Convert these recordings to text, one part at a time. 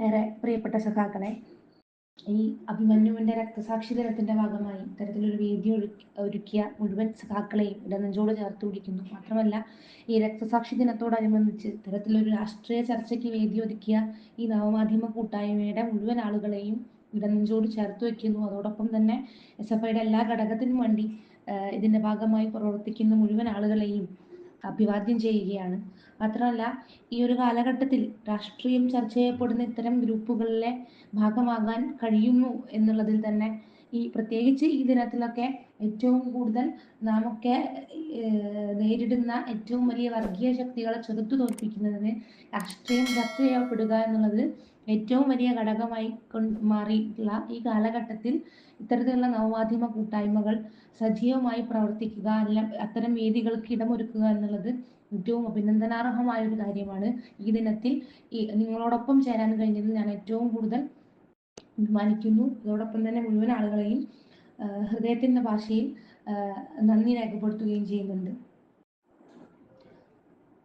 ഏറെ പ്രിയപ്പെട്ട സഖാക്കളെ ഈ അഭിമന്യുവിന്റെ രക്തസാക്ഷി ദിനത്തിന്റെ ഭാഗമായി ഇത്തരത്തിലൊരു വേദി ഒരുക്കിയ മുഴുവൻ സഖാക്കളെയും ഇടനെഞ്ചോട് ചേർത്ത് പിടിക്കുന്നു. മാത്രമല്ല ഈ രക്തസാക്ഷി ദിനത്തോടനുബന്ധിച്ച് ഇത്തരത്തിലൊരു രാഷ്ട്രീയ ചർച്ചയ്ക്ക് വേദി ഒരുക്കിയ ഈ നവമാധ്യമ കൂട്ടായ്മയുടെ മുഴുവൻ ആളുകളെയും ഇടനെഞ്ചോട് ചേർത്ത് വയ്ക്കുന്നു. അതോടൊപ്പം തന്നെ എസ് എഫ് ഐയുടെ എല്ലാ ഘടകത്തിനും വേണ്ടി ഇതിന്റെ ഭാഗമായി പ്രവർത്തിക്കുന്ന മുഴുവൻ ആളുകളെയും അഭിവാദ്യം ചെയ്യുകയാണ്. മാത്രമല്ല ഈ ഒരു കാലഘട്ടത്തിൽ രാഷ്ട്രീയം ചർച്ച ചെയ്യപ്പെടുന്ന ഇത്തരം ഗ്രൂപ്പുകളിലെ ഭാഗമാകാൻ കഴിയുന്നു എന്നുള്ളതിൽ തന്നെ ഈ പ്രത്യേകിച്ച് ഈ ദിനത്തിലൊക്കെ ഏറ്റവും കൂടുതൽ നാമൊക്കെ നേരിടുന്ന ഏറ്റവും വലിയ വർഗീയ ശക്തികളെ ചെറുത്തു തോൽപ്പിക്കുന്നതിന് രാഷ്ട്രീയം ചർച്ച ചെയ്യപ്പെടുക എന്നുള്ളത് ഏറ്റവും വലിയ ഘടകമായി മാറിയിട്ടുള്ള ഈ കാലഘട്ടത്തിൽ ഇത്തരത്തിലുള്ള നവമാധ്യമ കൂട്ടായ്മകൾ സജീവമായി പ്രവർത്തിക്കുക അല്ല അത്തരം വേദികൾക്ക് ഇടമൊരുക്കുക എന്നുള്ളത് ഏറ്റവും അഭിനന്ദനാർഹമായ ഒരു കാര്യമാണ്. ഈ ദിനത്തിൽ ഈ നിങ്ങളോടൊപ്പം ചേരാൻ കഴിഞ്ഞതിൽ ഞാൻ ഏറ്റവും കൂടുതൽ അഭിമാനിക്കുന്നു. അതോടൊപ്പം തന്നെ മുഴുവൻ ആളുകളെയും ഹൃദയത്തിന്റെ ഭാഷയിൽ നന്ദി രേഖപ്പെടുത്തുകയും ചെയ്യുന്നുണ്ട്.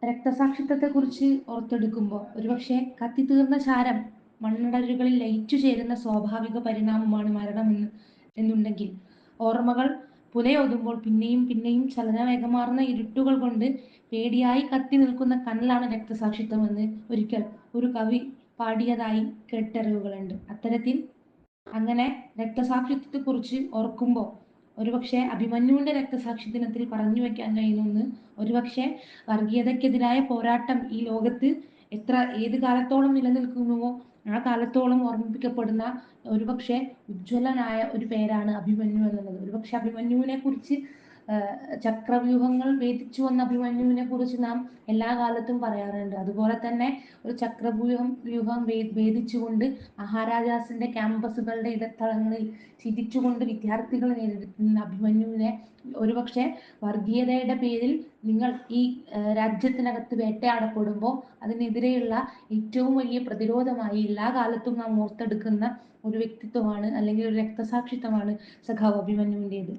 രക്തസാക്ഷിത്വത്തെക്കുറിച്ച് ഓർത്തെടുക്കുമ്പോൾ ഒരുപക്ഷെ കത്തിത്തീർന്ന ചാരം മണ്ണടലുകളിൽ ലയിച്ചു ചേരുന്ന സ്വാഭാവിക പരിണാമമാണ് മരണമെന്ന് എന്നുണ്ടെങ്കിൽ. ഓർമ്മകൾ പുലയൊതുമ്പോൾ പിന്നെയും പിന്നെയും ചലനവേഗമാർന്ന ഇരുട്ടുകൾ കൊണ്ട് പേടിയായി കത്തി നിൽക്കുന്ന കണ്ണിലാണ് രക്തസാക്ഷിത്വമെന്ന് ഒരിക്കൽ ഒരു കവി പാടിയതായി കേട്ടറിവുകളുണ്ട്. അത്തരത്തിൽ അങ്ങനെ രക്തസാക്ഷിത്വത്തെക്കുറിച്ച് ഓർക്കുമ്പോൾ ഒരുപക്ഷെ അഭിമന്യുവിന്റെ രക്തസാക്ഷി ദിനത്തിൽ പറഞ്ഞു വെക്കാൻ കഴിയുന്ന ഒരുപക്ഷെ വർഗീയതക്കെതിരായ പോരാട്ടം ഈ ലോകത്ത് എത്ര ഏത് കാലത്തോളം നിലനിൽക്കുന്നുവോ ആ കാലത്തോളം ഓർമ്മിപ്പിക്കപ്പെടുന്ന ഒരുപക്ഷെ ഉജ്ജ്വലനായ ഒരു പേരാണ് അഭിമന്യു എന്നുള്ളത്. ഒരുപക്ഷെ അഭിമന്യുവിനെ കുറിച്ച് ചക്രവ്യൂഹങ്ങൾ ഭേദിച്ചു വന്ന അഭിമന്യുവിനെ കുറിച്ച് നാം എല്ലാ കാലത്തും പറയാറുണ്ട്. അതുപോലെ തന്നെ ഒരു ചക്രവ്യൂഹം വ്യൂഹം വേദിച്ചുകൊണ്ട് മഹാരാജാസിന്റെ ക്യാമ്പസുകളുടെ ഇടത്തളങ്ങളിൽ ചിരിച്ചുകൊണ്ട് വിദ്യാർത്ഥികളെ നേരിടുന്ന അഭിമന്യുവിനെ ഒരുപക്ഷെ വർഗീയതയുടെ പേരിൽ നിങ്ങൾ ഈ രാജ്യത്തിനകത്ത് വേട്ടയാടപ്പെടുമ്പോൾ അതിനെതിരെയുള്ള ഏറ്റവും വലിയ പ്രതിരോധമായി എല്ലാ കാലത്തും നാം ഓർത്തെടുക്കുന്ന ഒരു വ്യക്തിത്വമാണ് അല്ലെങ്കിൽ ഒരു രക്തസാക്ഷിത്വമാണ് സഖാവ് അഭിമന്യുവിന്റെത്.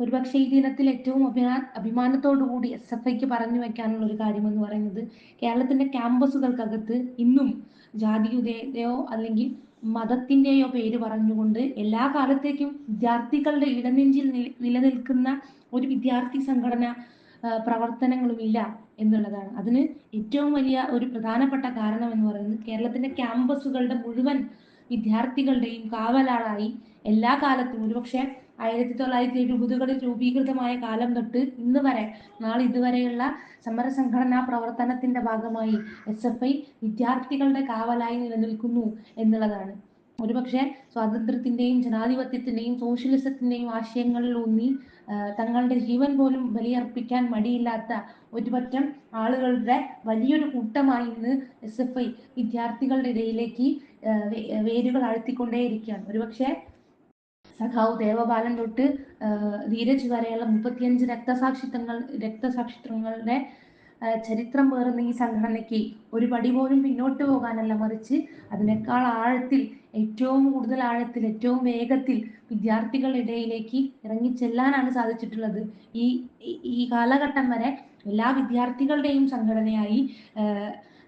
ഒരുപക്ഷെ ഈ ദിനത്തിൽ ഏറ്റവും അഭിമാ അഭിമാനത്തോടു കൂടി എസ് എഫ് ഐക്ക് പറഞ്ഞു വെക്കാനുള്ള ഒരു കാര്യം എന്ന് പറയുന്നത് കേരളത്തിന്റെ ക്യാമ്പസുകൾക്കകത്ത് ഇന്നും ജാതിയുടെയോ അല്ലെങ്കിൽ മതത്തിന്റെയോ പേര് പറഞ്ഞുകൊണ്ട് എല്ലാ കാലത്തേക്കും വിദ്യാർത്ഥികളുടെ ഇടനെഞ്ചിൽ നില- നിലനിൽക്കുന്ന ഒരു വിദ്യാർത്ഥി സംഘടന പ്രവർത്തനങ്ങളും പ്രവർത്തനങ്ങളുമില്ല എന്നുള്ളതാണ്. അതിന് ഏറ്റവും വലിയ ഒരു പ്രധാനപ്പെട്ട കാരണം എന്ന് പറയുന്നത് കേരളത്തിന്റെ ക്യാമ്പസുകളുടെ മുഴുവൻ വിദ്യാർത്ഥികളുടെയും കാവലാളായി എല്ലാ കാലത്തും ഒരുപക്ഷെ ആയിരത്തി തൊള്ളായിരത്തി എഴുപതുകളിൽ രൂപീകൃതമായ കാലം തൊട്ട് ഇന്ന് വരെ നാളെ ഇതുവരെയുള്ള സമര സംഘടനാ പ്രവർത്തനത്തിന്റെ ഭാഗമായി എസ് എഫ് ഐ വിദ്യാർത്ഥികളുടെ കാവലായി നിലനിൽക്കുന്നു എന്നുള്ളതാണ്. ഒരുപക്ഷെ സ്വാതന്ത്ര്യത്തിന്റെയും ജനാധിപത്യത്തിന്റെയും സോഷ്യലിസത്തിന്റെയും ആശയങ്ങളിൽ ഊന്നി തങ്ങളുടെ ജീവൻ പോലും ബലിയർപ്പിക്കാൻ മടിയില്ലാത്ത ഒരുപറ്റം ആളുകളുടെ വലിയൊരു കൂട്ടമായി ഇന്ന് എസ് എഫ് ഐ വിദ്യാർത്ഥികളുടെ ഇടയിലേക്ക് വേരുകൾ ആഴ്ത്തിക്കൊണ്ടേയിരിക്കുകയാണ്. ഒരുപക്ഷെ സഖാവ് ദേവബാലൻ തൊട്ട് ധീരജ് വരെയുള്ള മുപ്പത്തിയഞ്ച് രക്തസാക്ഷിത്വങ്ങൾ രക്തസാക്ഷിത്വങ്ങളുടെ ചരിത്രം പേറുന്ന ഈ സംഘടനയ്ക്ക് ഒരു പടി പോലും പിന്നോട്ട് പോകാനല്ല മറിച്ച് അതിനേക്കാൾ ആഴത്തിൽ ഏറ്റവും കൂടുതൽ ആഴത്തിൽ ഏറ്റവും വേഗത്തിൽ വിദ്യാർത്ഥികളുടെ ഇടയിലേക്ക് ഇറങ്ങിച്ചെല്ലാനാണ് സാധിച്ചിട്ടുള്ളത്. ഈ ഈ- കാലഘട്ടം വരെ എല്ലാ വിദ്യാർത്ഥികളുടെയും സംഘടനയായി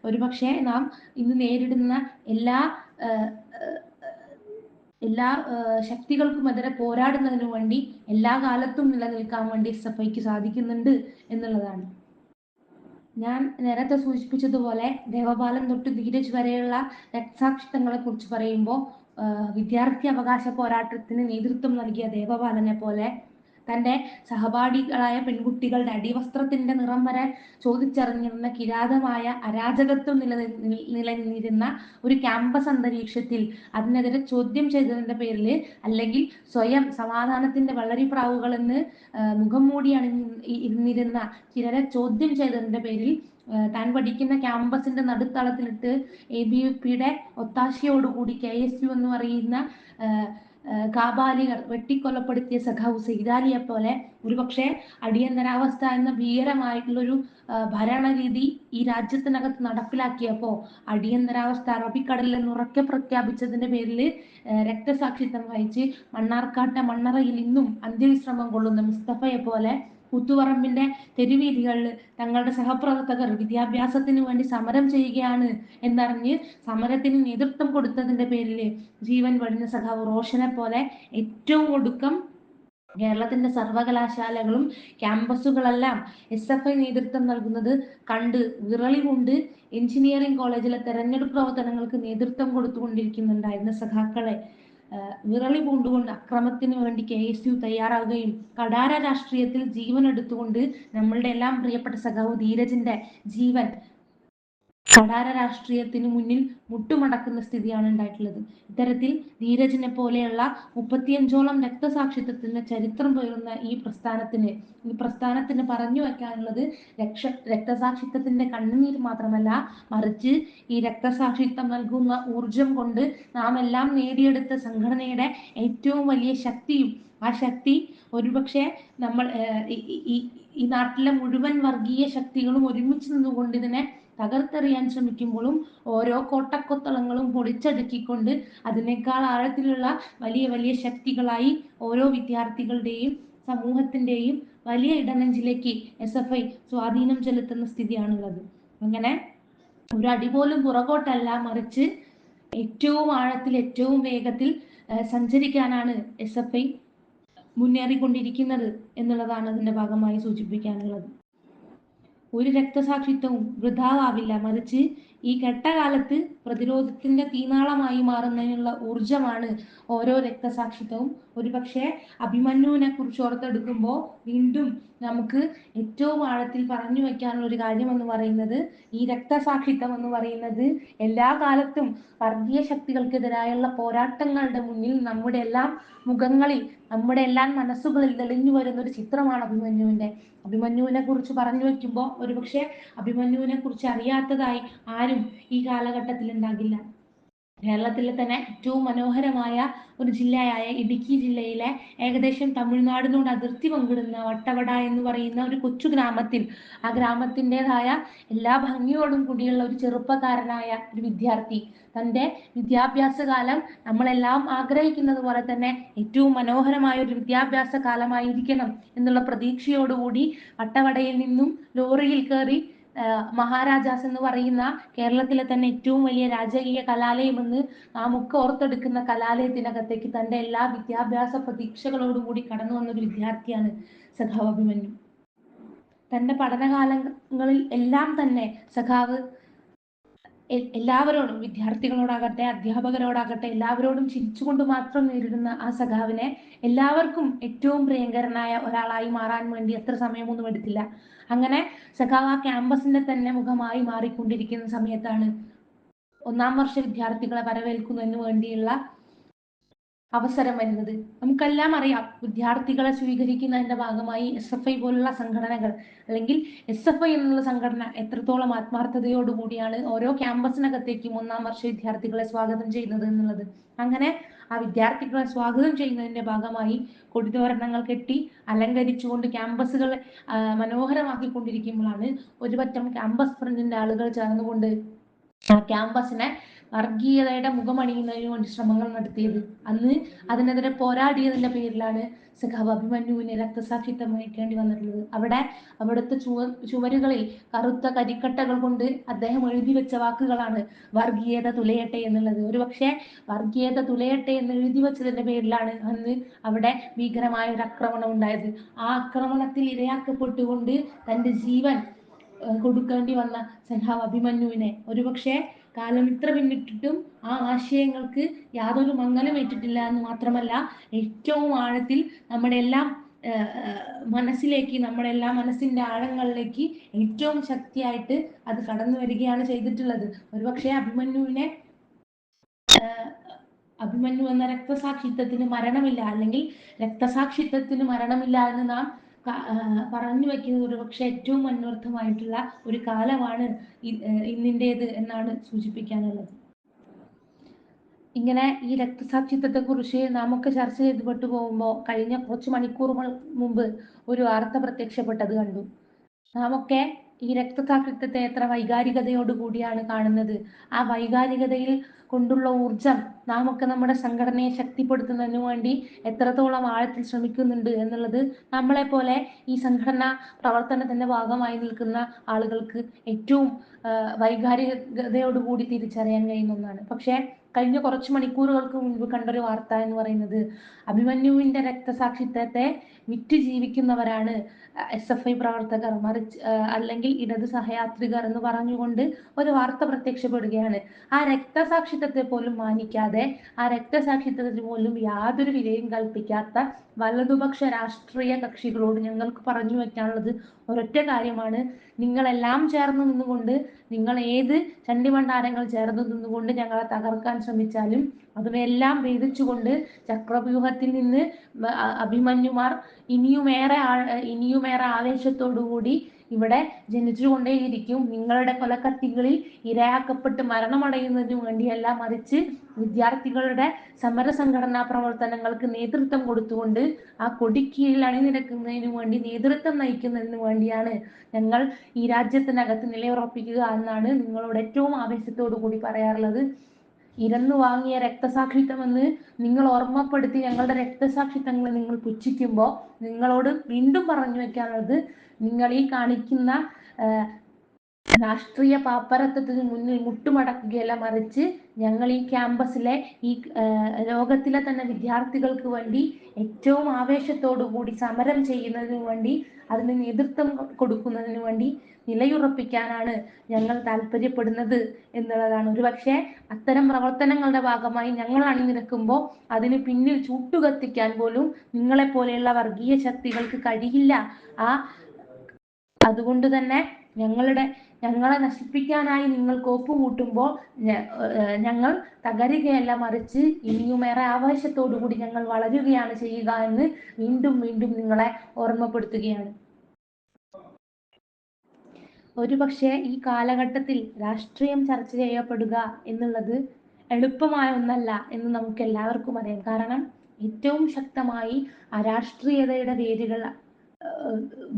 ഒരുപക്ഷെ നാം ഇന്ന് നേരിടുന്ന എല്ലാ എല്ലാ ശക്തികൾക്കും എതിരെ പോരാടുന്നതിനു വേണ്ടി എല്ലാ കാലത്തും നിലനിൽക്കാൻ വേണ്ടി എസ് എഫ് ഐക്ക് സാധിക്കുന്നുണ്ട് എന്നുള്ളതാണ്. ഞാൻ നേരത്തെ സൂചിപ്പിച്ചതുപോലെ ദേവപാലം തൊട്ട് ധീരജ് വരെയുള്ള രക്തസാക്ഷിത്വങ്ങളെ കുറിച്ച് പറയുമ്പോൾ വിദ്യാർത്ഥി അവകാശ പോരാട്ടത്തിന് നേതൃത്വം നൽകിയ ദേവപാലനെ പോലെ തന്റെ സഹപാഠികളായ പെൺകുട്ടികളുടെ അടിവസ്ത്രത്തിന്റെ നിറം വരെ ചോദിച്ചറിഞ്ഞിരുന്ന കിരാതമായ അരാജകത്വം നില നിലനിന്നിരുന്ന ഒരു ക്യാമ്പസ് അന്തരീക്ഷത്തിൽ അതിനെതിരെ ചോദ്യം ചെയ്തതിന്റെ പേരിൽ അല്ലെങ്കിൽ സ്വയം സമാധാനത്തിന്റെ വളരിപ്രാവുകൾ എന്ന് മുഖം മൂടി അണിഞ്ഞ് ഇരുന്നിരുന്ന ചിലരെ ചോദ്യം ചെയ്തതിന്റെ പേരിൽ താൻ പഠിക്കുന്ന ക്യാമ്പസിന്റെ നടുത്തളത്തിലിട്ട് എ ബി വി പിയുടെ ഒത്താശയോടുകൂടി കെ എസ് യു എന്ന് പറയുന്ന കാബാലികർ വെട്ടിക്കൊലപ്പെടുത്തിയ സഖാവ് സൈദാലിയെ പോലെ ഒരുപക്ഷെ അടിയന്തരാവസ്ഥ എന്ന ഭീകരമായിട്ടുള്ളൊരു ഭരണരീതി ഈ രാജ്യത്തിനകത്ത് നടപ്പിലാക്കിയപ്പോൾ അടിയന്തരാവസ്ഥ അറബിക്കടലിൽ നിന്ന് ഉറക്കെ പ്രഖ്യാപിച്ചതിന്റെ പേരിൽ രക്തസാക്ഷിത്വം വഹിച്ച് മണ്ണാർക്കാട്ടെ മണ്ണറയിൽ ഇന്നും അന്ത്യവിശ്രമം കൊള്ളുന്ന മുസ്തഫയെ പോലെ പുത്തുപറമ്പിന്റെ തെരുവീതികളിൽ തങ്ങളുടെ സഹപ്രവർത്തകർ വിദ്യാഭ്യാസത്തിന് വേണ്ടി സമരം ചെയ്യുകയാണ് എന്നറിഞ്ഞ് സമരത്തിന് നേതൃത്വം കൊടുത്തതിന്റെ പേരിൽ ജീവൻ വെടിഞ്ഞ സഖാവ് റോഷനെ പോലെ ഏറ്റവും ഒടുക്കം കേരളത്തിന്റെ സർവകലാശാലകളും ക്യാമ്പസുകളെല്ലാം എസ് എഫ് ഐ നേതൃത്വം നൽകുന്നത് കണ്ട് വിറളി കൊണ്ട് എഞ്ചിനീയറിംഗ് കോളേജിലെ തെരഞ്ഞെടുപ്പ് പ്രവർത്തനങ്ങൾക്ക് നേതൃത്വം കൊടുത്തുകൊണ്ടിരിക്കുന്നുണ്ടായിരുന്ന സഖാക്കളെ. വിറളി പൂണ്ടുകൊണ്ട് അക്രമത്തിന് വേണ്ടി കെ എസ് യു തയ്യാറാവുകയും കടാര രാഷ്ട്രീയത്തിൽ ജീവൻ എടുത്തുകൊണ്ട് നമ്മളുടെ എല്ലാം പ്രിയപ്പെട്ട സഖാവ് ധീരജിന്റെ ജീവൻ കടാര രാഷ്ട്രീയത്തിന് മുന്നിൽ മുട്ടുമടക്കുന്ന സ്ഥിതിയാണ് ഉണ്ടായിട്ടുള്ളത്. ഇത്തരത്തിൽ ധീരജിനെ പോലെയുള്ള മുപ്പത്തിയഞ്ചോളം രക്തസാക്ഷിത്വത്തിന്റെ ചരിത്രം പേറുന്ന ഈ പ്രസ്ഥാനത്തിന് ഈ പ്രസ്ഥാനത്തിന് പറഞ്ഞു വയ്ക്കാനുള്ളത് രക്ഷ രക്തസാക്ഷിത്വത്തിന്റെ കണ്ണുനീര് മാത്രമല്ല മറിച്ച് ഈ രക്തസാക്ഷിത്വം നൽകുന്ന ഊർജം കൊണ്ട് നാം എല്ലാം നേടിയെടുത്ത സംഘടനയുടെ ഏറ്റവും വലിയ ശക്തിയും ആ ശക്തി ഒരുപക്ഷെ നമ്മൾ ഈ നാട്ടിലെ മുഴുവൻ വർഗീയ ശക്തികളും ഒരുമിച്ച് നിന്നുകൊണ്ട് ഇതിനെ തകർത്തെറിയാൻ ശ്രമിക്കുമ്പോഴും ഓരോ കോട്ടക്കൊത്തളങ്ങളും പൊടിച്ചടുക്കിക്കൊണ്ട് അതിനേക്കാൾ ആഴത്തിലുള്ള വലിയ വലിയ ശക്തികളായി ഓരോ വിദ്യാർത്ഥികളുടെയും സമൂഹത്തിന്റെയും വലിയ ഇടനെഞ്ചിലേക്ക് എസ് എഫ് ഐ സ്വാധീനം ചെലുത്തുന്ന സ്ഥിതിയാണുള്ളത്. അങ്ങനെ ഒരു അടി പോലും പുറകോട്ടല്ല മറിച്ച് ഏറ്റവും ആഴത്തിൽ ഏറ്റവും വേഗത്തിൽ സഞ്ചരിക്കാനാണ് എസ് എഫ് ഐ മുന്നേറിക്കൊണ്ടിരിക്കുന്നത് എന്നുള്ളതാണ് അതിന്റെ ഭാഗമായി സൂചിപ്പിക്കാനുള്ളത്. ഒരു രക്തസാക്ഷിത്വവും വൃഥാവാവില്ല. മറിച്ച് ഈ ഘട്ടകാലത്ത് പ്രതിരോധത്തിന്റെ തീനാളമായി മാറുന്നതിനുള്ള ഊർജമാണ് ഓരോ രക്തസാക്ഷിത്വവും. ഒരുപക്ഷെ അഭിമന്യുവിനെ കുറിച്ച് ഓർത്തെടുക്കുമ്പോൾ വീണ്ടും നമുക്ക് ഏറ്റവും ആഴത്തിൽ പറഞ്ഞു വെക്കാനുള്ള ഒരു കാര്യം എന്ന് പറയുന്നത് ഈ രക്തസാക്ഷിത്വം എന്ന് പറയുന്നത് എല്ലാ കാലത്തും വർഗീയ ശക്തികൾക്കെതിരായുള്ള പോരാട്ടങ്ങളുടെ മുന്നിൽ നമ്മുടെ എല്ലാം മുഖങ്ങളിൽ നമ്മുടെ എല്ലാം മനസ്സുകളിൽ തെളിഞ്ഞു വരുന്ന ഒരു ചിത്രമാണ് അഭിമന്യുവിന്റെ. അഭിമന്യുവിനെ കുറിച്ച് പറഞ്ഞു വെക്കുമ്പോൾ ഒരുപക്ഷെ അഭിമന്യുവിനെ കുറിച്ച് അറിയാത്തതായി ആരും ഈ കാലഘട്ടത്തിൽ ഉണ്ടാകില്ല കേരളത്തിലെ തന്നെ ഏറ്റവും മനോഹരമായ ഒരു ജില്ലയായ ഇടുക്കി ജില്ലയിലെ ഏകദേശം തമിഴ്നാടിനോട് അതിർത്തി പങ്കിടുന്ന വട്ടവട എന്ന് പറയുന്ന ഒരു കൊച്ചു ഗ്രാമത്തിൽ ആ ഗ്രാമത്തിന്റെതായ എല്ലാ ഭംഗിയോടും കൂടിയുള്ള ഒരു ചെറുപ്പക്കാരനായ ഒരു വിദ്യാർത്ഥി. തന്റെ വിദ്യാഭ്യാസ കാലം നമ്മളെല്ലാം ആഗ്രഹിക്കുന്നത് പോലെ തന്നെ ഏറ്റവും മനോഹരമായ ഒരു വിദ്യാഭ്യാസ കാലമായിരിക്കണം എന്നുള്ള പ്രതീക്ഷയോടുകൂടി വട്ടവടയിൽ നിന്നും ലോറിയിൽ കയറി മഹാരാജാസ് എന്ന് പറയുന്ന കേരളത്തിലെ തന്നെ ഏറ്റവും വലിയ രാജകീയ കലാലയം എന്ന് നാം ഒക്കെ ഓർത്തെടുക്കുന്ന കലാലയത്തിനകത്തേക്ക് തന്റെ എല്ലാ വിദ്യാഭ്യാസ പ്രതീക്ഷകളോടും കൂടി കടന്നു വന്ന ഒരു വിദ്യാർത്ഥിയാണ് സഖാവ് അഭിമന്യു. തന്റെ പഠനകാലങ്ങളിൽ എല്ലാം തന്നെ സഖാവ് എല്ലാവരോടും വിദ്യാർത്ഥികളോടാകട്ടെ അധ്യാപകരോടാകട്ടെ എല്ലാവരോടും ചിരിച്ചുകൊണ്ട് മാത്രം നേരിടുന്ന ആ സഖാവിനെ എല്ലാവർക്കും ഏറ്റവും പ്രിയങ്കരനായ ഒരാളായി മാറാൻ വേണ്ടി എത്ര സമയമൊന്നും എടുത്തില്ല. അങ്ങനെ സഖാവ് ആ ക്യാമ്പസിന്റെ തന്നെ മുഖമായി മാറിക്കൊണ്ടിരിക്കുന്ന സമയത്താണ് ഒന്നാം വർഷ വിദ്യാർത്ഥികളെ വരവേൽക്കുന്നതിന് വേണ്ടിയുള്ള അവസരം വരുന്നത്. നമുക്കെല്ലാം അറിയാം വിദ്യാർത്ഥികളെ സ്വീകരിക്കുന്നതിന്റെ ഭാഗമായി എസ് എഫ് ഐ പോലുള്ള സംഘടനകൾ അല്ലെങ്കിൽ എസ് എഫ് ഐ എന്നുള്ള സംഘടന എത്രത്തോളം ആത്മാർത്ഥതയോടുകൂടിയാണ് ഓരോ ക്യാമ്പസിനകത്തേക്കും ഒന്നാം വർഷ വിദ്യാർത്ഥികളെ സ്വാഗതം ചെയ്യുന്നത് എന്നുള്ളത്. അങ്ങനെ ആ വിദ്യാർത്ഥികളെ സ്വാഗതം ചെയ്യുന്നതിന്റെ ഭാഗമായി കൊടിതോരണങ്ങൾ കെട്ടി അലങ്കരിച്ചുകൊണ്ട് ക്യാമ്പസുകൾ മനോഹരമാക്കിക്കൊണ്ടിരിക്കുമ്പോഴാണ് ഒരു പറ്റം ക്യാമ്പസ് ഫ്രണ്ടിന്റെ ആളുകൾ ചേർന്നുകൊണ്ട് ക്യാമ്പസിനെ വർഗീയതയുടെ മുഖമണിയുന്നതിന് വേണ്ടി ശ്രമങ്ങൾ നടത്തിയത്. അന്ന് അതിനെതിരെ പോരാടിയതിന്റെ പേരിലാണ് സഖാവ് അഭിമന്യുവിനെ രക്തസാക്ഷിത്വം വഹിക്കേണ്ടി വന്നിട്ടുള്ളത്. അവിടെ അവിടുത്തെ ചുവ ചുവരുകളിൽ കറുത്ത കരിക്കട്ടകൾ കൊണ്ട് അദ്ദേഹം എഴുതി വെച്ച വാക്കുകളാണ് വർഗീയത തുലയട്ടെ എന്നുള്ളത്. ഒരു പക്ഷേ വർഗീയത തുലയട്ടെ എന്ന് എഴുതി വെച്ചതിന്റെ പേരിലാണ് അന്ന് അവിടെ ഭീകരമായ ഒരു ആക്രമണം ഉണ്ടായത്. ആ ആക്രമണത്തിൽ ഇരയാക്കപ്പെട്ടുകൊണ്ട് തന്റെ ജീവൻ കൊടുക്കേണ്ടി വന്ന സഖാവ് അഭിമന്യുവിനെ ഒരുപക്ഷെ കാലം ഇത്ര പിന്നിട്ടിട്ടും ആ ആശയങ്ങൾക്ക് യാതൊരു മങ്ങലും ഏറ്റിട്ടില്ല എന്ന് മാത്രമല്ല ഏറ്റവും ആഴത്തിൽ നമ്മുടെ എല്ലാം മനസ്സിലേക്ക് നമ്മുടെ എല്ലാ മനസ്സിന്റെ ആഴങ്ങളിലേക്ക് ഏറ്റവും ശക്തിയായിട്ട് അത് കടന്നു വരികയാണ് ചെയ്തിട്ടുള്ളത്. ഒരുപക്ഷെ അഭിമന്യുവിനെ അഭിമന്യു എന്ന രക്തസാക്ഷിത്വത്തിന് മരണമില്ല അല്ലെങ്കിൽ രക്തസാക്ഷിത്വത്തിന് മരണമില്ല എന്ന് നാം പറഞ്ഞു വയ്ക്കുന്നത് ഒരു പക്ഷെ ഏറ്റവും അന്വർത്ഥമായിട്ടുള്ള ഒരു കാലമാണ് ഇന്നിന്റേത് എന്നാണ് സൂചിപ്പിക്കാനുള്ളത്. ഇങ്ങനെ ഈ രക്തസാക്ഷിത്വത്തെ കുറിച്ച് നാമൊക്കെ ചർച്ച ചെയ്തുപെട്ടു പോകുമ്പോൾ കഴിഞ്ഞ കുറച്ച് മണിക്കൂറുകൾ മുമ്പ് ഒരു വാർത്ത പ്രത്യക്ഷപ്പെട്ടത് കണ്ടു. നാമൊക്കെ ഈ രക്തസാക്ഷിത്വത്തെ എത്ര വൈകാരികതയോടുകൂടിയാണ് കാണുന്നത്. ആ വൈകാരികതയിൽ കൊണ്ടുള്ള ഊർജം നാം ഒക്കെ നമ്മുടെ സംഘടനയെ ശക്തിപ്പെടുത്തുന്നതിന് വേണ്ടി എത്രത്തോളം ആഴത്തിൽ ശ്രമിക്കുന്നുണ്ട് എന്നുള്ളത് നമ്മളെ പോലെ ഈ സംഘടനാ പ്രവർത്തനത്തിന്റെ ഭാഗമായി നിൽക്കുന്ന ആളുകൾക്ക് ഏറ്റവും വൈകാരികതയോടുകൂടി തിരിച്ചറിയാൻ കഴിയുന്ന ഒന്നാണ്. പക്ഷേ കഴിഞ്ഞ കുറച്ച് മണിക്കൂറുകൾക്ക് മുൻപ് കണ്ടൊരു വാർത്ത എന്ന് പറയുന്നത് അഭിമന്യുവിന്റെ രക്തസാക്ഷിത്വത്തെ വിറ്റ് ജീവിക്കുന്നവരാണ് എസ് എഫ് ഐ പ്രവർത്തകർ മറിച്ച് അല്ലെങ്കിൽ ഇടത് സഹയാത്രികർ എന്ന് പറഞ്ഞുകൊണ്ട് ഒരു വാർത്ത പ്രത്യക്ഷപ്പെടുകയാണ്. ആ രക്തസാക്ഷിത്വത്തെ പോലും മാനിക്കാതെ ആ രക്തസാക്ഷിത്വത്തിന് പോലും യാതൊരു വിലയും കൽപ്പിക്കാത്ത വലതുപക്ഷ രാഷ്ട്രീയ കക്ഷികളോട് ഞങ്ങൾക്ക് പറഞ്ഞു വെക്കാനുള്ളത് ഒരൊറ്റ കാര്യമാണ്. നിങ്ങളെല്ലാം ചേർന്ന് നിന്നുകൊണ്ട് നിങ്ങൾ ഏത് ചണ്ടിമണ്ടാരങ്ങൾ ചേർന്ന് നിന്നുകൊണ്ട് ഞങ്ങളെ തകർക്കാൻ ശ്രമിച്ചാലും അതിനെല്ലാം ഭേദിച്ചുകൊണ്ട് ചക്രവ്യൂഹത്തിൽ നിന്ന് അഭിമന്യുമാർ ഇനിയുമേറെ ഇനിയുമേറെ ആവേശത്തോടുകൂടി ഇവിടെ ജനിച്ചുകൊണ്ടേയിരിക്കും. നിങ്ങളുടെ കൊലക്കത്തികളിൽ ഇരയാക്കപ്പെട്ട് മരണമടയുന്നതിനു വേണ്ടിയല്ല മറിച്ച് വിദ്യാർത്ഥികളുടെ സമര സംഘടനാ പ്രവർത്തനങ്ങൾക്ക് നേതൃത്വം കൊടുത്തുകൊണ്ട് ആ കൊടിക്കീഴിൽ അണിനിരക്കുന്നതിനു വേണ്ടി നേതൃത്വം നയിക്കുന്നതിന് വേണ്ടിയാണ് ഞങ്ങൾ ഈ രാജ്യത്തിനകത്ത് നിലയുറപ്പിക്കുക എന്നാണ് നിങ്ങളോട് ഏറ്റവും ആവേശത്തോടു കൂടി പറയാറുള്ളത്. ഇരന്നു വാങ്ങിയ രക്തസാക്ഷിത്വമെന്ന് നിങ്ങൾ ഓർമ്മപ്പെടുത്തി ഞങ്ങളുടെ രക്തസാക്ഷിത്വങ്ങൾ നിങ്ങൾ പുച്ഛിക്കുമ്പോൾ നിങ്ങളോട് വീണ്ടും പറഞ്ഞു വെക്കാനുള്ളത് നിങ്ങൾ ഈ കാണിക്കുന്ന രാഷ്ട്രീയ പാപ്പരത്വത്തിന് മുന്നിൽ മുട്ടുമടക്കുകയല്ല മറിച്ച് ഞങ്ങൾ ഈ ക്യാമ്പസിലെ ഈ ലോകത്തിലെ തന്നെ വിദ്യാർത്ഥികൾക്ക് വേണ്ടി ഏറ്റവും ആവേശത്തോടു കൂടി സമരം ചെയ്യുന്നതിന് വേണ്ടി അതിന് നേതൃത്വം കൊടുക്കുന്നതിന് വേണ്ടി നിലയുറപ്പിക്കാനാണ് ഞങ്ങൾ താല്പര്യപ്പെടുന്നത് എന്നുള്ളതാണ്. ഒരുപക്ഷെ അത്തരം പ്രവർത്തനങ്ങളുടെ ഭാഗമായി ഞങ്ങൾ അണിനിരക്കുമ്പോൾ അതിന് പിന്നിൽ ചൂട്ടുകത്തിക്കാൻ പോലും നിങ്ങളെ പോലെയുള്ള വർഗീയ ശക്തികൾക്ക് കഴിയില്ല. ആ അതുകൊണ്ട് തന്നെ ഞങ്ങളുടെ ഞങ്ങളെ നശിപ്പിക്കാനായി നിങ്ങൾ കോപ്പ് കൂട്ടുമ്പോൾ ഞങ്ങൾ തകരുകയല്ല മറിച്ച് ഇനിയുമേറെ ആവേശത്തോടുകൂടി ഞങ്ങൾ വളരുകയാണ് ചെയ്യുക എന്ന് വീണ്ടും വീണ്ടും നിങ്ങളെ ഓർമ്മപ്പെടുത്തുകയാണ്. ഒരുപക്ഷെ ഈ കാലഘട്ടത്തിൽ രാഷ്ട്രീയം ചർച്ച ചെയ്യപ്പെടുക എന്നുള്ളത് എളുപ്പമായ ഒന്നല്ല എന്ന് നമുക്ക് എല്ലാവർക്കും അറിയാം. കാരണം ഏറ്റവും ശക്തമായി അരാഷ്ട്രീയതയുടെ വേരുകൾ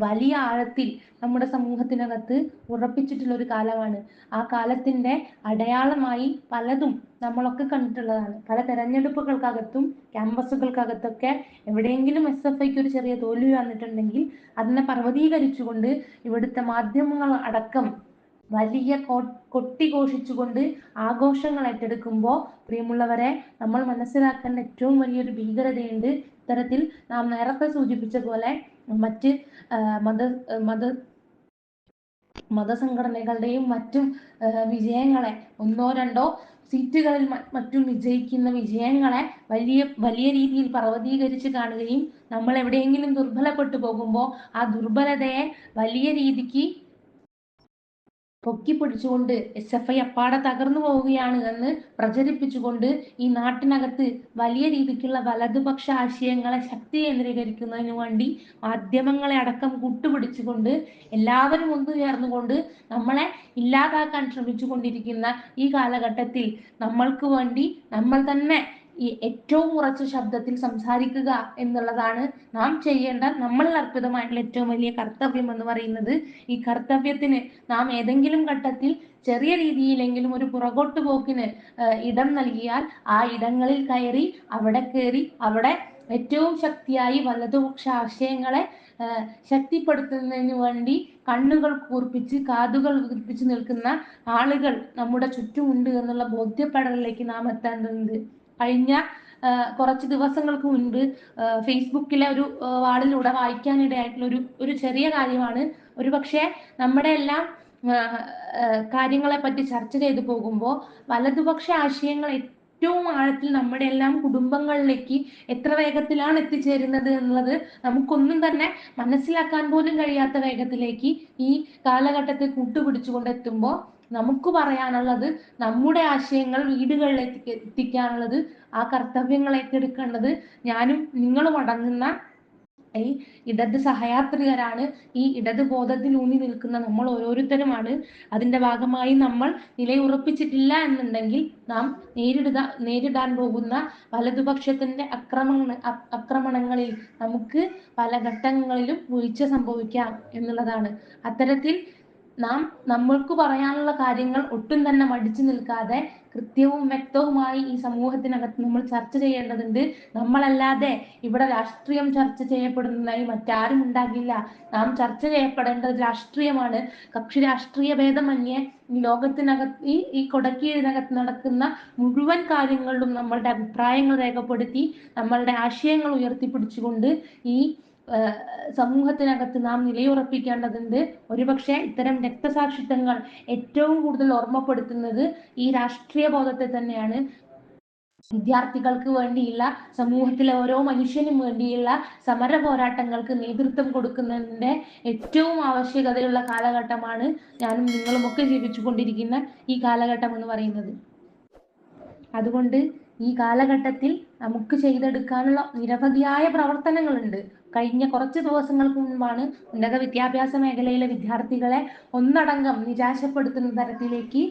വലിയ ആഴത്തിൽ നമ്മുടെ സമൂഹത്തിനകത്ത് ഉറപ്പിച്ചിട്ടുള്ള ഒരു കാലമാണ്. ആ കാലത്തിന്റെ അടയാളമായി പലതും നമ്മളൊക്കെ കണ്ടിട്ടുള്ളതാണ്. പല തെരഞ്ഞെടുപ്പുകൾക്കകത്തും ക്യാമ്പസുകൾക്കകത്തൊക്കെ എവിടെയെങ്കിലും എസ് എഫ് ഐക്ക് ഒരു ചെറിയ തോൽവി വന്നിട്ടുണ്ടെങ്കിൽ അതിനെ പർവതീകരിച്ചുകൊണ്ട് ഇവിടുത്തെ മാധ്യമങ്ങൾ അടക്കം വലിയ കൊട്ടിഘോഷിച്ചുകൊണ്ട് ആഘോഷങ്ങൾ ഏറ്റെടുക്കുമ്പോൾ പ്രിയമുള്ളവരെ നമ്മൾ മനസ്സിലാക്കേണ്ട ഏറ്റവും വലിയൊരു ഭീകരതയുണ്ട് ഇത്തരത്തിൽ നാം നേരത്തെ സൂചിപ്പിച്ച പോലെ മറ്റ് മത മത മതസംഘടനകളുടെയും മറ്റും വിജയങ്ങളെ ഒന്നോ രണ്ടോ സീറ്റുകളിൽ മറ്റും വിജയിക്കുന്ന വിജയങ്ങളെ വലിയ വലിയ രീതിയിൽ പർവതീകരിച്ച് കാണുകയും നമ്മൾ എവിടെയെങ്കിലും ദുർബലപ്പെട്ടു പോകുമ്പോൾ ആ ദുർബലതയെ വലിയ രീതിക്ക് പൊക്കിപ്പിടിച്ചുകൊണ്ട് എസ് എഫ് ഐ അപ്പാടെ തകർന്നു പോവുകയാണ് എന്ന് പ്രചരിപ്പിച്ചുകൊണ്ട് ഈ നാട്ടിനകത്ത് വലിയ രീതിക്കുള്ള വലതുപക്ഷ ആശയങ്ങളെ ശക്തി കേന്ദ്രീകരിക്കുന്നതിന് വേണ്ടി മാധ്യമങ്ങളെ അടക്കം കൂട്ടുപിടിച്ചുകൊണ്ട് എല്ലാവരും ഒന്നു ചേർന്നുകൊണ്ട് നമ്മളെ ഇല്ലാതാക്കാൻ ശ്രമിച്ചുകൊണ്ടിരിക്കുന്ന ഈ കാലഘട്ടത്തിൽ നമ്മൾക്ക് വേണ്ടി നമ്മൾ തന്നെ ഈ ഏറ്റവും ഉറച്ച ശബ്ദത്തിൽ സംസാരിക്കുക എന്നുള്ളതാണ് നാം ചെയ്യേണ്ട നമ്മളിൽ അർപ്പിതമായിട്ടുള്ള ഏറ്റവും വലിയ കർത്തവ്യം എന്ന് പറയുന്നത്. ഈ കർത്തവ്യത്തിന് നാം ഏതെങ്കിലും ഘട്ടത്തിൽ ചെറിയ രീതിയിലെങ്കിലും ഒരു പുറകോട്ട് പോക്കിന് ഇടം നൽകിയാൽ ആ ഇടങ്ങളിൽ കയറി അവിടെ കയറി അവിടെ ഏറ്റവും ശക്തിയായി വലതുപക്ഷ ആശയങ്ങളെ ശക്തിപ്പെടുത്തുന്നതിന് വേണ്ടി കണ്ണുകൾ കൂർപ്പിച്ച് കാതുകൾ കൂർപ്പിച്ച് നിൽക്കുന്ന ആളുകൾ നമ്മുടെ ചുറ്റുമുണ്ട് എന്നുള്ള ബോധ്യപ്പെടലിലേക്ക് നാം എത്തേണ്ടതുണ്ട്. കഴിഞ്ഞ കുറച്ച് ദിവസങ്ങൾക്ക് മുൻപ് ഫേസ്ബുക്കിലെ ഒരു വാളിലൂടെ വായിക്കാനിടയായിട്ടുള്ള ഒരു ഒരു ചെറിയ കാര്യമാണ്. ഒരു പക്ഷേ നമ്മുടെ എല്ലാം കാര്യങ്ങളെ പറ്റി ചർച്ച ചെയ്തു പോകുമ്പോൾ വലതുപക്ഷ ആശയങ്ങൾ ഏറ്റവും ആഴത്തിൽ നമ്മുടെ എല്ലാം കുടുംബങ്ങളിലേക്ക് എത്ര വേഗത്തിലാണ് എത്തിച്ചേരുന്നത് എന്നുള്ളത് നമുക്കൊന്നും തന്നെ മനസ്സിലാക്കാൻ പോലും കഴിയാത്ത വേഗത്തിലേക്ക് ഈ കാലഘട്ടത്തെ കൂട്ടുപിടിച്ചുകൊണ്ട് എത്തുമ്പോൾ നമുക്ക് പറയാനുള്ളത് നമ്മുടെ ആശയങ്ങൾ വീടുകളിൽ എത്തിക്കാനുള്ളത് ആ കർത്തവ്യങ്ങൾ ഏറ്റെടുക്കേണ്ടത് ഞാനും നിങ്ങളും അടങ്ങുന്ന ഈ ഇടത് സഹയാത്രികരാണ്. ഈ ഇടത് ബോധത്തിലൂന്നി നിൽക്കുന്ന നമ്മൾ ഓരോരുത്തരുമാണ്. അതിന്റെ ഭാഗമായി നമ്മൾ നിലയുറപ്പിച്ചിട്ടില്ല എന്നുണ്ടെങ്കിൽ നാം നേരിടുക നേരിടാൻ പോകുന്ന വലതുപക്ഷത്തിന്റെ ആക്രമണ ആക്രമണങ്ങളിൽ നമുക്ക് പല ഘട്ടങ്ങളിലും വീഴ്ച സംഭവിക്കാം എന്നുള്ളതാണ്. അത്തരത്തിൽ നാം നമ്മൾക്ക് പറയാനുള്ള കാര്യങ്ങൾ ഒട്ടും തന്നെ മടിച്ചു നിൽക്കാതെ കൃത്യവും വ്യക്തവുമായി ഈ സമൂഹത്തിനകത്ത് നമ്മൾ ചർച്ച ചെയ്യേണ്ടതുണ്ട്. നമ്മളല്ലാതെ ഇവിടെ രാഷ്ട്രീയം ചർച്ച ചെയ്യപ്പെടുന്നതായി മറ്റാരും ഉണ്ടാകില്ല. നാം ചർച്ച ചെയ്യപ്പെടേണ്ടത് രാഷ്ട്രീയമാണ്. കക്ഷി രാഷ്ട്രീയ ഭേദമന്യേ ലോകത്തിനകത്ത് ഈ ഈ കൊടക്കീഴിനകത്ത് നടക്കുന്ന മുഴുവൻ കാര്യങ്ങളിലും നമ്മളുടെ അഭിപ്രായങ്ങൾ രേഖപ്പെടുത്തി നമ്മളുടെ ആശയങ്ങൾ ഉയർത്തിപ്പിടിച്ചുകൊണ്ട് ഈ സമൂഹത്തിനകത്ത് നാം നിലയുറപ്പിക്കേണ്ടതുണ്ട്. ഒരുപക്ഷെ ഇത്തരം രക്തസാക്ഷിത്വങ്ങൾ ഏറ്റവും കൂടുതൽ ഓർമ്മപ്പെടുത്തുന്നത് ഈ രാഷ്ട്രീയ ബോധത്തെ തന്നെയാണ്. വിദ്യാർത്ഥികൾക്ക് വേണ്ടിയുള്ള സമൂഹത്തിലെ ഓരോ മനുഷ്യനും വേണ്ടിയുള്ള സമര പോരാട്ടങ്ങൾക്ക് നേതൃത്വം കൊടുക്കുന്നതിന്റെ ഏറ്റവും ആവശ്യകതയുള്ള കാലഘട്ടമാണ് ഞാനും നിങ്ങളുമൊക്കെ ജീവിച്ചു കൊണ്ടിരിക്കുന്ന ഈ കാലഘട്ടം എന്ന് പറയുന്നത്. അതുകൊണ്ട് ഈ കാലഘട്ടത്തിൽ നമുക്ക് ചെയ്തെടുക്കാനുള്ള നിരവധിയായ പ്രവർത്തനങ്ങളുണ്ട്. കഴിഞ്ഞ കുറച്ച് ദിവസങ്ങൾക്ക് മുൻപാണ് ഉന്നത വിദ്യാഭ്യാസ മേഖലയിലെ വിദ്യാർത്ഥികളെ ഒന്നടങ്കം നിരാശപ്പെടുത്തുന്ന തരത്തിലേക്ക്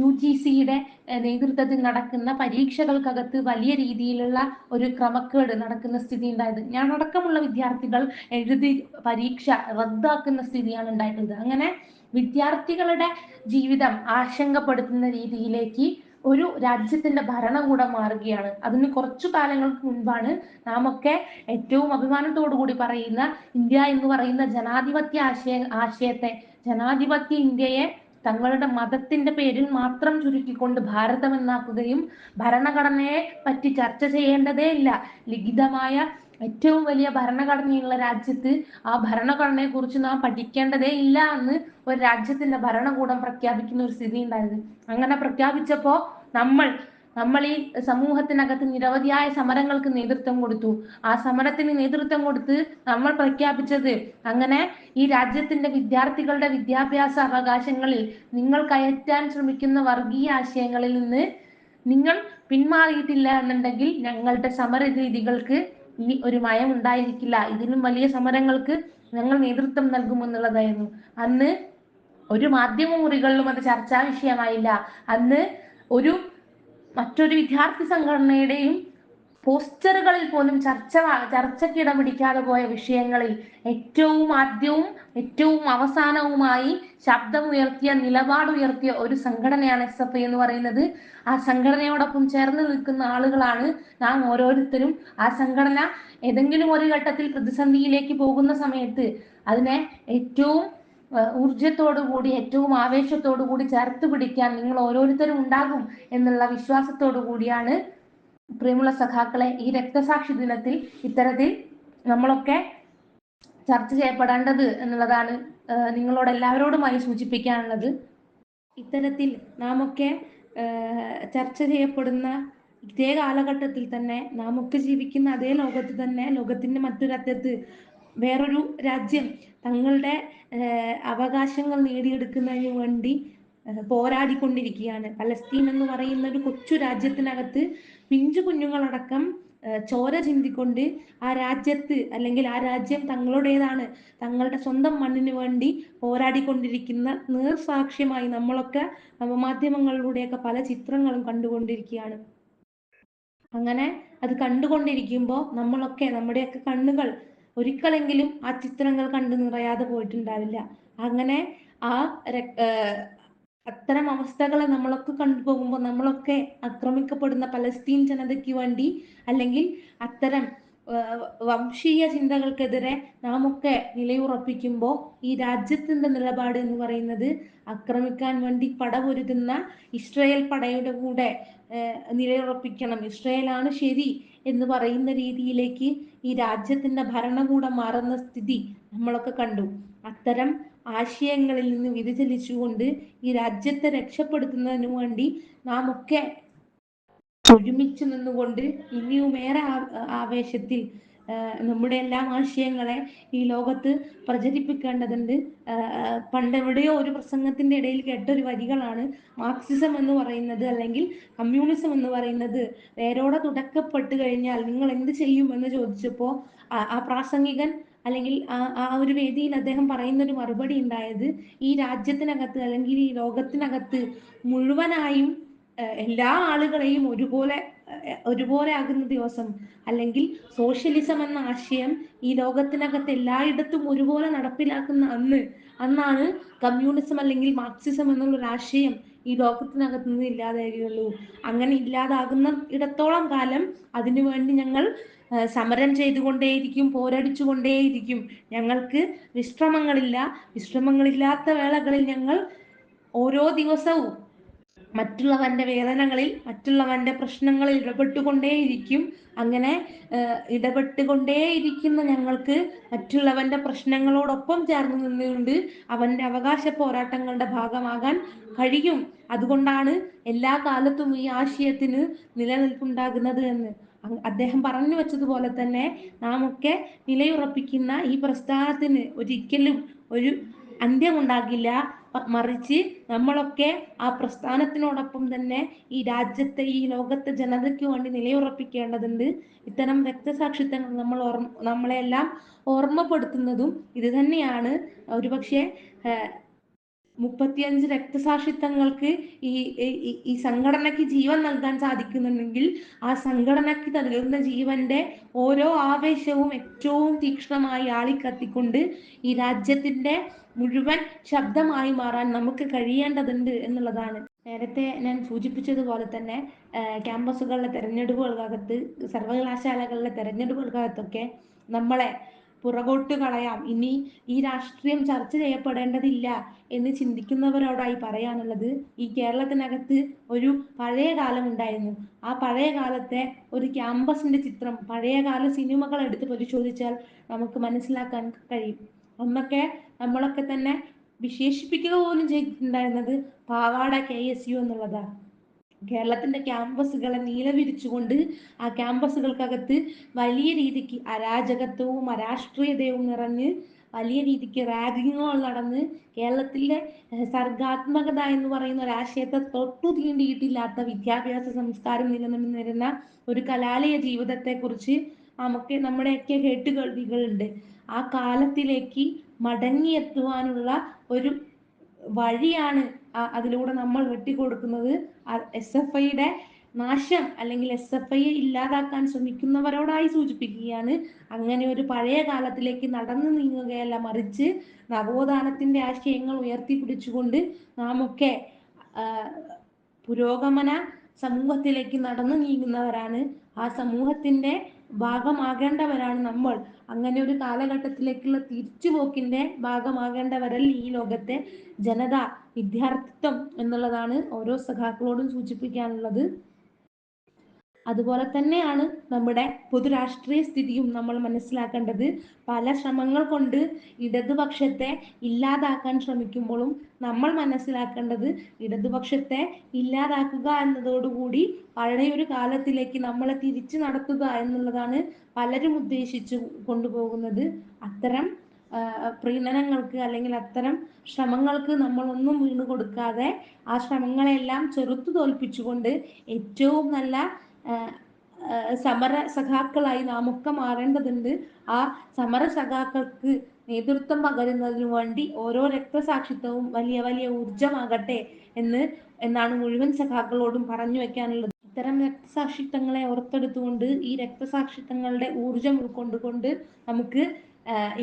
യു ജി സിയുടെ നേതൃത്വത്തിൽ നടക്കുന്ന പരീക്ഷകൾക്കകത്ത് വലിയ രീതിയിലുള്ള ഒരു ക്രമക്കേട് നടക്കുന്ന സ്ഥിതി ഉണ്ടായത്. ഞാൻ അടക്കമുള്ള വിദ്യാർത്ഥികൾ എഴുതി പരീക്ഷ റദ്ദാക്കുന്ന സ്ഥിതിയാണ് ഉണ്ടായിട്ടുള്ളത്. അങ്ങനെ വിദ്യാർത്ഥികളുടെ ജീവിതം ആശങ്കപ്പെടുത്തുന്ന രീതിയിലേക്ക് ഒരു രാജ്യത്തിന്റെ ഭരണകൂടം മാറുകയാണ്. അതിന് കുറച്ചു കാലങ്ങൾക്ക് മുൻപാണ് നാം ഒക്കെ ഏറ്റവും അഭിമാനത്തോടു കൂടി പറയുന്ന ഇന്ത്യ എന്ന് പറയുന്ന ജനാധിപത്യ ആശയ ആശയത്തെ ജനാധിപത്യ ഇന്ത്യയെ തങ്ങളുടെ മതത്തിന്റെ പേരിൽ മാത്രം ചുരുക്കിക്കൊണ്ട് ഭാരതം എന്നാക്കുകയും ഭരണഘടനയെ പറ്റി ചർച്ച ചെയ്യേണ്ടതേ ഇല്ല ലിഖിതമായ ഏറ്റവും വലിയ ഭരണഘടനയുള്ള രാജ്യത്ത് ആ ഭരണഘടനയെ കുറിച്ച് നാം പഠിക്കേണ്ടതേ ഇല്ല എന്ന് ഒരു രാജ്യത്തിന്റെ ഭരണകൂടം പ്രഖ്യാപിക്കുന്ന ഒരു സ്ഥിതി ഉണ്ടായത് അങ്ങനെ പ്രഖ്യാപിച്ചപ്പോ നമ്മൾ നമ്മൾ ഈ സമൂഹത്തിനകത്ത് നിരവധിയായ സമരങ്ങൾക്ക് നേതൃത്വം കൊടുത്തു. ആ സമരത്തിന് നേതൃത്വം കൊടുത്ത് നമ്മൾ പ്രഖ്യാപിച്ചത് അങ്ങനെ ഈ രാജ്യത്തിന്റെ വിദ്യാർത്ഥികളുടെ വിദ്യാഭ്യാസ അവകാശങ്ങളിൽ നിങ്ങൾ കയറ്റാൻ ശ്രമിക്കുന്ന വർഗീയ ആശയങ്ങളിൽ നിന്ന് നിങ്ങൾ പിന്മാറിയിട്ടില്ല എന്നുണ്ടെങ്കിൽ ഞങ്ങളുടെ സമര രീതികൾക്ക് ഇനി ഒരു മയം ഉണ്ടായിരിക്കില്ല. ഇതിലും വലിയ സമരങ്ങൾക്ക് ഞങ്ങൾ നേതൃത്വം നൽകുമെന്നുള്ളതായിരുന്നു. അന്ന് ഒരു മാധ്യമ മുറികളിലും അത് ചർച്ചാ വിഷയമായില്ല. അന്ന് ഒരു മറ്റൊരു വിദ്യാർത്ഥി സംഘടനയുടെയും പോസ്റ്ററുകളിൽ പോലും ചർച്ച ചർച്ചയ്ക്ക് ഇടം പിടിക്കാതെ പോയ വിഷയങ്ങളിൽ ഏറ്റവും ആദ്യവും ഏറ്റവും അവസാനവുമായി ശബ്ദമുയർത്തിയ നിലപാടുയർത്തിയ ഒരു സംഘടനയാണ് എസ് എഫ് ഐ എന്ന് പറയുന്നത്. ആ സംഘടനയോടൊപ്പം ചേർന്ന് നിൽക്കുന്ന ആളുകളാണ് നാം ഓരോരുത്തരും. ആ സംഘടന ഏതെങ്കിലും ഒരു ഘട്ടത്തിൽ പ്രതിസന്ധിയിലേക്ക് പോകുന്ന സമയത്ത് അതിനെ ഏറ്റവും ഊർജത്തോടു കൂടി ഏറ്റവും ആവേശത്തോടു കൂടി ചേർത്ത് പിടിക്കാൻ നിങ്ങൾ ഓരോരുത്തരും ഉണ്ടാകും എന്നുള്ള വിശ്വാസത്തോടു കൂടിയാണ് പ്രിയമുള്ള സഖാക്കളെ ഈ രക്തസാക്ഷി ദിനത്തിൽ ഇത്തരത്തിൽ നമ്മളൊക്കെ ചർച്ച ചെയ്യപ്പെടേണ്ടത് എന്നുള്ളതാണ് നിങ്ങളോട് എല്ലാവരോടുമായി സൂചിപ്പിക്കാനുള്ളത്. ഇത്തരത്തിൽ നാമൊക്കെ ചർച്ച ചെയ്യപ്പെടുന്ന ഇതേ കാലഘട്ടത്തിൽ തന്നെ നാമൊക്കെ ജീവിക്കുന്ന അതേ ലോകത്ത് തന്നെ ലോകത്തിന്റെ മറ്റൊരറ്റത്ത് വേറൊരു രാജ്യം തങ്ങളുടെ അവകാശങ്ങൾ നേടിയെടുക്കുന്നതിന് വേണ്ടി പോരാടിക്കൊണ്ടിരിക്കുകയാണ്. പലസ്തീൻ എന്ന് പറയുന്ന ഒരു കൊച്ചു രാജ്യത്തിനകത്ത് പിഞ്ചു കുഞ്ഞുങ്ങളടക്കം ചോര ചിന്തിക്കൊണ്ട് ആ രാജ്യത്ത് അല്ലെങ്കിൽ ആ രാജ്യം തങ്ങളുടേതാണ് തങ്ങളുടെ സ്വന്തം മണ്ണിന് വേണ്ടി പോരാടിക്കൊണ്ടിരിക്കുന്ന നേർസാക്ഷ്യമായി നമ്മളൊക്കെ നവമാധ്യമങ്ങളിലൂടെയൊക്കെ പല ചിത്രങ്ങളും കണ്ടുകൊണ്ടിരിക്കുകയാണ്. അങ്ങനെ അത് കണ്ടുകൊണ്ടിരിക്കുമ്പോൾ നമ്മളൊക്കെ നമ്മുടെയൊക്കെ കണ്ണുകൾ ഒരിക്കലെങ്കിലും ആ ചിത്രങ്ങൾ കണ്ടു നിറയാതെ പോയിട്ടുണ്ടാവില്ല. അങ്ങനെ ആ അത്തരം അവസ്ഥകളെ നമ്മളൊക്കെ കണ്ടുപോകുമ്പോൾ നമ്മളൊക്കെ ആക്രമിക്കപ്പെടുന്ന പലസ്തീൻ ജനതയ്ക്ക് വേണ്ടി അല്ലെങ്കിൽ അത്തരം വംശീയ ചിന്തകൾക്കെതിരെ നാം ഒക്കെ നിലയുറപ്പിക്കുമ്പോൾ ഈ രാജ്യത്തിന്റെ നിലപാട് എന്ന് പറയുന്നത് ആക്രമിക്കാൻ വേണ്ടി പടപൊരുതുന്ന ഇസ്രയേൽ പടയുടെ കൂടെ നിലയുറപ്പിക്കണം. ഇസ്രയേലാണ് ശരി എന്ന് പറയുന്ന രീതിയിലേക്ക് ഈ രാജ്യത്തിന്റെ ഭരണകൂടം മാറുന്ന സ്ഥിതി നമ്മളൊക്കെ കണ്ടു. അത്തരം ആശയങ്ങളിൽ നിന്ന് വ്യതിചലിച്ചുകൊണ്ട് ഈ രാജ്യത്തെ രക്ഷപ്പെടുത്തുന്നതിന് വേണ്ടി നാം ഒക്കെ ഒരുമിച്ച് നിന്നുകൊണ്ട് ഇനിയുമേറെ ആവേശത്തിൽ നമ്മുടെ എല്ലാ ആശയങ്ങളെ ഈ ലോകത്ത് പ്രചരിപ്പിക്കേണ്ടതുണ്ട്. പണ്ടെവിടെയോ ഒരു പ്രസംഗത്തിന്റെ ഇടയിൽ കേട്ട ഒരു വരികളാണ് മാർക്സിസം എന്ന് പറയുന്നത് അല്ലെങ്കിൽ കമ്മ്യൂണിസം എന്ന് പറയുന്നത്. വേരോടെ തുടക്കപ്പെട്ട് കഴിഞ്ഞാൽ നിങ്ങൾ എന്ത് ചെയ്യും എന്ന് ചോദിച്ചപ്പോൾ ആ പ്രാസംഗികൻ അല്ലെങ്കിൽ ആ ഒരു വേദിയിൽ അദ്ദേഹം പറയുന്ന ഒരു മറുപടി ഉണ്ടായത് ഈ രാജ്യത്തിനകത്ത് അല്ലെങ്കിൽ ഈ ലോകത്തിനകത്ത് മുഴുവനായും എല്ലാ ആളുകളെയും ഒരുപോലെ ഒരുപോലെ ആകുന്ന ദിവസം അല്ലെങ്കിൽ സോഷ്യലിസം എന്ന ആശയം ഈ ലോകത്തിനകത്ത് എല്ലായിടത്തും ഒരുപോലെ നടപ്പിലാക്കുന്ന അന്ന് അന്നാണ് കമ്മ്യൂണിസം അല്ലെങ്കിൽ മാർക്സിസം എന്നുള്ള ഒരു ആശയം ഈ ലോകത്തിനകത്ത് നിന്ന് ഇല്ലാതാകുകയുള്ളൂ അങ്ങനെ ഇല്ലാതാകുന്ന ഇടത്തോളം കാലം അതിനുവേണ്ടി ഞങ്ങൾ സമരം ചെയ്തുകൊണ്ടേയിരിക്കും പോരടിച്ചുകൊണ്ടേയിരിക്കും. ഞങ്ങൾക്ക് വിശ്രമങ്ങളില്ല. വിശ്രമങ്ങളില്ലാത്ത വേളകളിൽ ഞങ്ങൾ ഓരോ ദിവസവും മറ്റുള്ളവന്റെ വേദനകളിൽ മറ്റുള്ളവന്റെ പ്രശ്നങ്ങളിൽ ഇടപെട്ടുകൊണ്ടേയിരിക്കും. അങ്ങനെ ഇടപെട്ടുകൊണ്ടേയിരിക്കുന്ന ഞങ്ങൾക്ക് മറ്റുള്ളവന്റെ പ്രശ്നങ്ങളോടൊപ്പം ചേർന്ന് നിന്നുകൊണ്ട് അവന്റെ അവകാശ പോരാട്ടങ്ങളുടെ ഭാഗമാകാൻ കഴിയും. അതുകൊണ്ടാണ് എല്ലാ കാലത്തും ഈ ആശയത്തിന് നിലനിൽപ്പുണ്ടാകുന്നത് എന്ന്. അദ്ദേഹം പറഞ്ഞു വെച്ചതുപോലെ തന്നെ നാം ഒക്കെ നിലയുറപ്പിക്കുന്ന ഈ പ്രസ്ഥാനത്തിന് ഒരിക്കലും ഒരു അന്ത്യമുണ്ടാകില്ല. മറിച്ച് നമ്മളൊക്കെ ആ പ്രസ്ഥാനത്തിനോടൊപ്പം തന്നെ ഈ രാജ്യത്തെ ഈ ലോകത്തെ ജനതയ്ക്ക് വേണ്ടി നിലയുറപ്പിക്കേണ്ടതുണ്ട്. ഇത്തരം രക്തസാക്ഷിത്വങ്ങൾ നമ്മൾ ഓർമ്മ നമ്മളെല്ലാം ഓർമ്മപ്പെടുത്തുന്നതും ഇത് തന്നെയാണ്. ഒരുപക്ഷെ മുപ്പത്തിയഞ്ച് രക്തസാക്ഷിത്വങ്ങൾക്ക് ഈ ഈ സംഘടനയ്ക്ക് ജീവൻ നൽകാൻ സാധിക്കുന്നുണ്ടെങ്കിൽ ആ സംഘടനയ്ക്ക് നൽകുന്ന ജീവന്റെ ഓരോ ആവേശവും ഏറ്റവും തീക്ഷ്ണമായി ആളിക്കത്തിക്കൊണ്ട് ഈ രാജ്യത്തിന്റെ മുഴുവൻ ശബ്ദമായി മാറാൻ നമുക്ക് കഴിയേണ്ടതുണ്ട് എന്നുള്ളതാണ്. നേരത്തെ ഞാൻ സൂചിപ്പിച്ചതുപോലെ തന്നെ ക്യാമ്പസുകളിലെ തെരഞ്ഞെടുപ്പുകൾക്കകത്ത് സർവകലാശാലകളിലെ തെരഞ്ഞെടുപ്പുകൾക്കകത്തൊക്കെ നമ്മളെ പുറകോട്ട് കളയാം. ഇനി ഈ രാഷ്ട്രീയം ചർച്ച ചെയ്യപ്പെടേണ്ടതില്ല എന്ന് ചിന്തിക്കുന്നവരോടായി പറയാനുള്ളത് ഈ കേരളത്തിനകത്ത് ഒരു പഴയ കാലം ഉണ്ടായിരുന്നു. ആ പഴയ കാലത്തെ ഒരു ക്യാമ്പസിന്റെ ചിത്രം പഴയകാല സിനിമകൾ എടുത്ത് പരിശോധിച്ചാൽ നമുക്ക് മനസ്സിലാക്കാൻ കഴിയും. അന്നൊക്കെ നമ്മളൊക്കെ തന്നെ വിശേഷിപ്പിക്കുക പോലും ചെയ്തിട്ടുണ്ടായിരുന്നത് പാവാട കെ എസ് യു എന്നുള്ളതാണ് കേരളത്തിന്റെ ക്യാമ്പസുകളെ നീലവിരിച്ചുകൊണ്ട് ആ ക്യാമ്പസുകൾക്കകത്ത് വലിയ രീതിക്ക് അരാജകത്വവും അരാഷ്ട്രീയതയും നിറഞ്ഞ് വലിയ രീതിക്ക് റാഗിങ്ങുകൾ നടന്ന് കേരളത്തിലെ സർഗാത്മകത എന്ന് പറയുന്ന ഒരു ആശയത്തെ തൊട്ടു തീണ്ടിയിട്ടില്ലാത്ത വിദ്യാഭ്യാസ സംസ്കാരം നിലനിന്നിരുന്ന ഒരു കലാലയ ജീവിതത്തെക്കുറിച്ച് നമുക്ക് നമ്മുടെയൊക്കെ കേട്ടുകേൾവികളുണ്ട്. ആ കാലത്തിലേക്ക് മടങ്ങിയെത്തുവാനുള്ള ഒരു വഴിയാണ് അതിലൂടെ നമ്മൾ വെട്ടിക്കൊടുക്കുന്നത് എസ് എഫ് ഐയുടെ നാശം അല്ലെങ്കിൽ എസ് എഫ് ഐയെ ഇല്ലാതാക്കാൻ ശ്രമിക്കുന്നവരോടായി സൂചിപ്പിക്കുകയാണ്. അങ്ങനെ ഒരു പഴയ കാലത്തിലേക്ക് നടന്നു നീങ്ങുകയല്ല മറിച്ച് നവോത്ഥാനത്തിന്റെ ആശയങ്ങൾ ഉയർത്തിപ്പിടിച്ചുകൊണ്ട് നാമൊക്കെ പുരോഗമന സമൂഹത്തിലേക്ക് നടന്നു നീങ്ങുന്നവരാണ്. ആ സമൂഹത്തിന്റെ ഭാഗമാകേണ്ടവരാണ് നമ്മൾ. അങ്ങനെ ഒരു കാലഘട്ടത്തിലേക്കുള്ള തിരിച്ചുപോക്കിന്റെ ഭാഗമാകേണ്ടവരല്ല ഈ ലോകത്തെ ജനത വിദ്യാർത്ഥിത്വം എന്നുള്ളതാണ് ഓരോ സഖാക്കളോടും സൂചിപ്പിക്കാനുള്ളത്. അതുപോലെ തന്നെയാണ് നമ്മുടെ പൊതുരാഷ്ട്രീയ സ്ഥിതിയും നമ്മൾ മനസ്സിലാക്കേണ്ടത്. പല ശ്രമങ്ങൾ കൊണ്ട് ഇടതുപക്ഷത്തെ ഇല്ലാതാക്കാൻ ശ്രമിക്കുമ്പോഴും നമ്മൾ മനസ്സിലാക്കേണ്ടത് ഇടതുപക്ഷത്തെ ഇല്ലാതാക്കുക എന്നതോടുകൂടി പഴയൊരു കാലത്തിലേക്ക് നമ്മളെ തിരിച്ചു നടത്തുക എന്നുള്ളതാണ് പലരും ഉദ്ദേശിച്ചു കൊണ്ടുപോകുന്നത്. അത്തരം പ്രീണനങ്ങൾക്ക് അല്ലെങ്കിൽ അത്തരം ശ്രമങ്ങൾക്ക് നമ്മളൊന്നും വീണു കൊടുക്കാതെ ആ ശ്രമങ്ങളെല്ലാം ചെറുത്തു തോൽപ്പിച്ചുകൊണ്ട് ഏറ്റവും നല്ല സമര സഖാക്കളായി നാം ഒക്കെ മാറേണ്ടതുണ്ട്. ആ സമര സഖാക്കൾക്ക് നേതൃത്വം പകരുന്നതിനു വേണ്ടി ഓരോ രക്തസാക്ഷിത്വവും വലിയ വലിയ ഊർജമാകട്ടെ എന്ന് എന്നാണ് മുഴുവൻ സഖാക്കളോടും പറഞ്ഞു വെക്കാനുള്ളത്. ഇത്തരം രക്തസാക്ഷിത്വങ്ങളെ ഓർത്തെടുത്തുകൊണ്ട് ഈ രക്തസാക്ഷിത്വങ്ങളുടെ ഊർജം ഉൾക്കൊണ്ടുകൊണ്ട് നമുക്ക്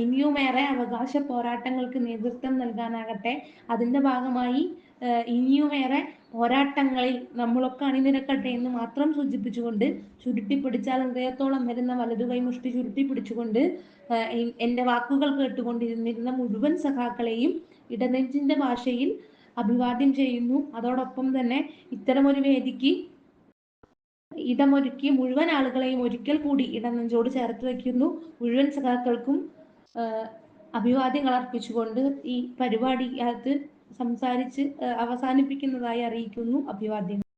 ഇനിയുമേറെ അവകാശ പോരാട്ടങ്ങൾക്ക് നേതൃത്വം നൽകാനാകട്ടെ. അതിന്റെ ഭാഗമായി ഇനിയുമേറെ പോരാട്ടങ്ങളിൽ നമ്മളൊക്കെ അണിനിരക്കട്ടെ എന്ന് മാത്രം സൂചിപ്പിച്ചുകൊണ്ട് ചുരുട്ടിപ്പിടിച്ചാൽ ഹൃദയത്തോളം വരുന്ന വലതുകൈ മുഷ്ടി ചുരുട്ടിപ്പിടിച്ചുകൊണ്ട് എന്റെ വാക്കുകൾ കേട്ടുകൊണ്ടിരുന്നിരുന്ന മുഴുവൻ സഖാക്കളെയും ഇടനെഞ്ചിന്റെ ഭാഷയിൽ അഭിവാദ്യം ചെയ്യുന്നു. അതോടൊപ്പം തന്നെ ഇത്തരമൊരു വേദിക്ക് ഇടമൊരുക്കി മുഴുവൻ ആളുകളെയും ഒരിക്കൽ കൂടി ഇടനെഞ്ചോട് ചേർത്ത് വയ്ക്കുന്നു. മുഴുവൻ സഖാക്കൾക്കും അഭിവാദ്യങ്ങൾ അർപ്പിച്ചുകൊണ്ട് ഈ പരിപാടിക്കകത്ത് സംസാരിച്ച് അവസാനിപ്പിക്കുന്നതായി അറിയിക്കുന്നു അഭിവാദ്യങ്ങൾ.